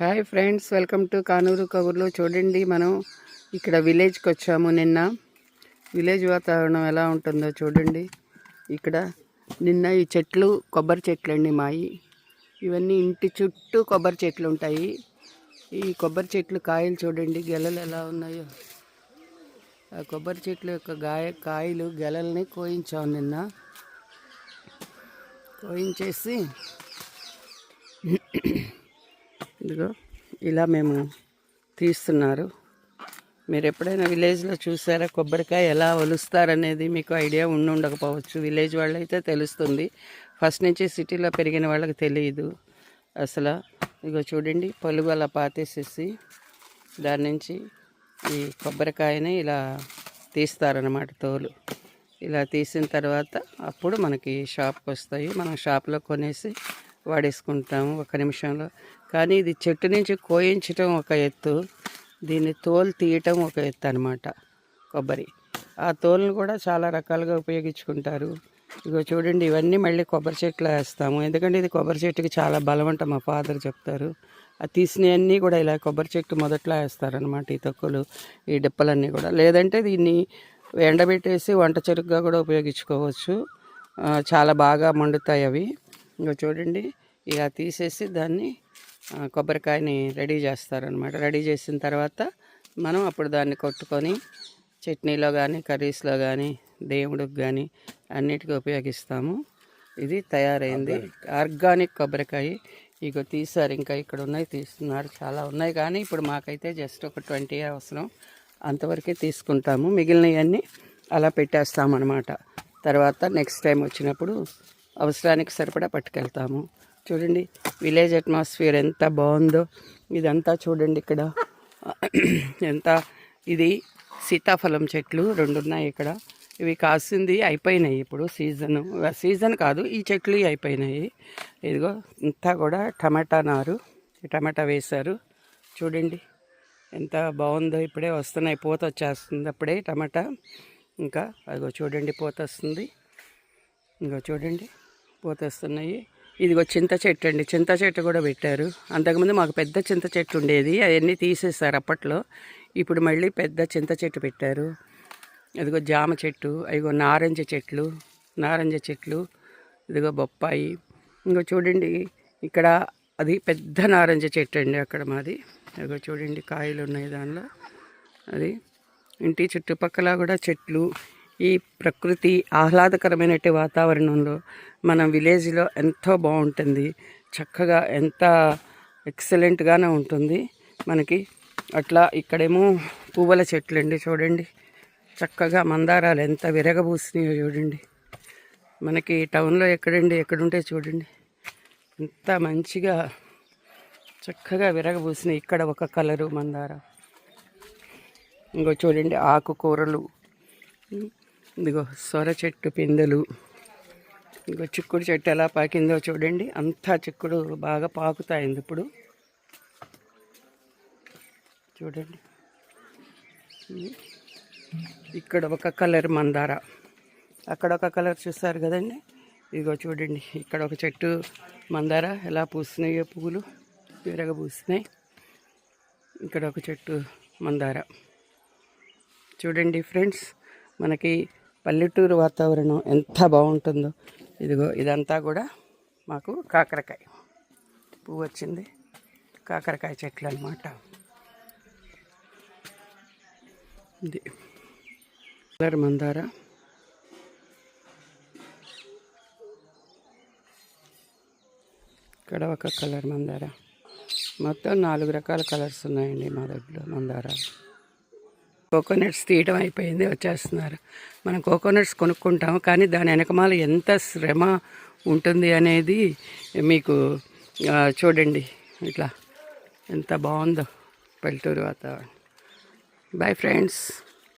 Hi friends welcome to Kanuru కబుర్లు చూడండి మనం ఇక్కడ విలేజ్కి వచ్చాము నిన్న. విలేజ్ వాతావరణం ఎలా ఉంటుందో చూడండి. ఇక్కడ నిన్న ఈ చెట్లు కొబ్బరి చెట్లు అండి మాయి. ఇవన్నీ ఇంటి చుట్టూ కొబ్బరి చెట్లు ఉంటాయి. ఈ కొబ్బరి చెట్లు కాయలు చూడండి గెలలు ఎలా ఉన్నాయో. ఆ కొబ్బరి చెట్ల యొక్క గాయ కాయలు గెలల్ని కోయించాం నిన్న. కోయించేసి ఇదిగో ఇలా మేము తీస్తున్నారు. మీరు ఎప్పుడైనా విలేజ్లో చూసారా కొబ్బరికాయ ఎలా ఒలుస్తారనేది మీకు ఐడియా ఉండి ఉండకపోవచ్చు. విలేజ్ వాళ్ళైతే తెలుస్తుంది. ఫస్ట్ నుంచి సిటీలో పెరిగిన వాళ్ళకి తెలియదు అసలు ఇగో చూడండి పలుగు అలా పాతేసేసి దాని నుంచి ఈ కొబ్బరికాయని ఇలా తీస్తారనమాట తోలు. ఇలా తీసిన తర్వాత అప్పుడు మనకి షాప్కి వస్తాయి. మనం షాప్లో కొనేసి వాడేసుకుంటాము ఒక నిమిషంలో. కానీ ఇది చెట్టు నుంచి కోయించటం ఒక ఎత్తు. దీన్ని తోలు తీయటం ఒక ఎత్తు అనమాట కొబ్బరి. ఆ తోలును కూడా చాలా రకాలుగా ఉపయోగించుకుంటారు. ఇగో చూడండి ఇవన్నీ మళ్ళీ కొబ్బరి చెట్లు వేస్తాము. ఎందుకంటే ఇది కొబ్బరి చెట్టుకి చాలా బలం అంట మా ఫాదర్ చెప్తారు. ఆ తీసినవన్నీ కూడా ఇలా కొబ్బరి చెట్టు మొదట్లో వేస్తారనమాట ఈ తొక్కులు ఈ డిప్పలన్నీ కూడా. లేదంటే దీన్ని ఎండబెట్టేసి వంట చెరుకుగా కూడా ఉపయోగించుకోవచ్చు. చాలా బాగా మండుతాయి అవి. ఇంకా చూడండి ఇలా తీసేసి దాన్ని కొబ్బరికాయని రెడీ చేస్తారనమాట రెడీ చేసిన తర్వాత మనం అప్పుడు దాన్ని కొట్టుకొని చట్నీలో కానీ కర్రీస్లో కానీ దేవుడికి కానీ అన్నిటికీ ఉపయోగిస్తాము. ఇది తయారైంది. ఆర్గానిక్ కొబ్బరికాయ. ఇక తీసారు ఇంకా ఇక్కడ ఉన్నాయి తీస్తున్నారు చాలా ఉన్నాయి. కానీ ఇప్పుడు మాకైతే జస్ట్ ఒక ట్వంటీ అవసరం. అంతవరకే తీసుకుంటాము. మిగిలినవన్నీ అలా పెట్టేస్తామన్నమాట. తర్వాత నెక్స్ట్ టైం వచ్చినప్పుడు అవసరానికి సరిపడా పట్టుకెళ్తాము. చూడండి విలేజ్ అట్మాస్ఫియర్ ఎంత బాగుందో. ఇదంతా చూడండి ఇక్కడ. ఎంత ఇది సీతాఫలం చెట్లు రెండు ఉన్నాయి ఇక్కడ. ఇవి కాసింది అయిపోయినాయి ఇప్పుడు సీజన్. సీజన్ కాదు ఈ చెట్లు అయిపోయినాయి. ఇదిగో ఇంతా కూడా టమాటా నారు టమాటా వేశారు. చూడండి ఎంత బాగుందో ఇప్పుడే వస్తున్నాయి. పూత వచ్చేస్తుంది అప్పుడే టమాటా. ఇంకా అదిగో చూడండి పూత వస్తుంది. ఇంకో చూడండి. పూత వస్తున్నాయి ఇదిగో చింత చెట్టు అండి. చింత చెట్టు కూడా పెట్టారు. అంతకుముందు మాకు పెద్ద చింత చెట్టు ఉండేది. అవన్నీ తీసేసారు అప్పట్లో. ఇప్పుడు మళ్ళీ పెద్ద చింత చెట్టు పెట్టారు. ఇదిగో జామ చెట్టు ఇదిగో నారింజ చెట్లు నారింజ చెట్లు ఇదిగో బొప్పాయి. ఇంకో చూడండి ఇక్కడ అది పెద్ద నారింజ చెట్టు అండి అక్కడ మాది. ఇదిగో చూడండి కాయలు ఉన్నాయి దానిలో. అది ఇంటి చుట్టుపక్కల కూడా చెట్లు ఈ ప్రకృతి ఆహ్లాదకరమైనటువంటి వాతావరణంలో మన విలేజ్లో ఎంతో బాగుంటుంది. చక్కగా ఎంత ఎక్సలెంట్గానే ఉంటుంది. మనకి అట్లా ఇక్కడేమో పువ్వుల చెట్లు అండి చూడండి. చక్కగా మందారాలు ఎంత విరగబూసినాయో చూడండి. మనకి టౌన్లో ఎక్కడండి? ఎక్కడుంటే చూడండి. ఎంత మంచిగా చక్కగా విరగబూసినాయి. ఇక్కడ ఒక కలరు మందార. ఇంకో చూడండి ఆకుకూరలు. ఇదిగో సొర చెట్టు పిందెలు. ఇదిగో చిక్కుడు చెట్టు ఎలా పాకిందో చూడండి. అంతా చిక్కుడు బాగా పాకుతాయింది ఇప్పుడు. చూడండి. ఇక్కడ ఒక కలర్ మందార. అక్కడ ఒక కలర్ చూస్తారు కదండి. ఇదిగో చూడండి. ఇక్కడ ఒక చెట్టు మందార. ఎలా పూస్తున్నాయో పువ్వులు. విరగ పూస్తున్నాయి. ఇక్కడ ఒక చెట్టు మందార. చూడండి ఫ్రెండ్స్ మనకి పల్లెటూరు వాతావరణం ఎంత బాగుంటుందో. ఇదిగో ఇదంతా కూడా మాకు కాకరకాయ. పువ్వు వచ్చింది. కాకరకాయ చెట్లు అనమాట ఇది. కలర్ మందార. ఇక్కడ ఒక కలర్ మందార. మొత్తం నాలుగు రకాల కలర్స్ ఉన్నాయండి మా దగ్గర మందారాలు. కోకోనట్స్ తీయటం అయిపోయింది వచ్చేస్తున్నారు. మనం కోకోనట్స్ కొనుక్కుంటాము కానీ దాని వెనకమాల ఎంత శ్రమ ఉంటుంది అనేది మీకు చూడండి. ఇట్లా ఎంత బాగుందో పల్లెటూరు వాతావరణం. Bye friends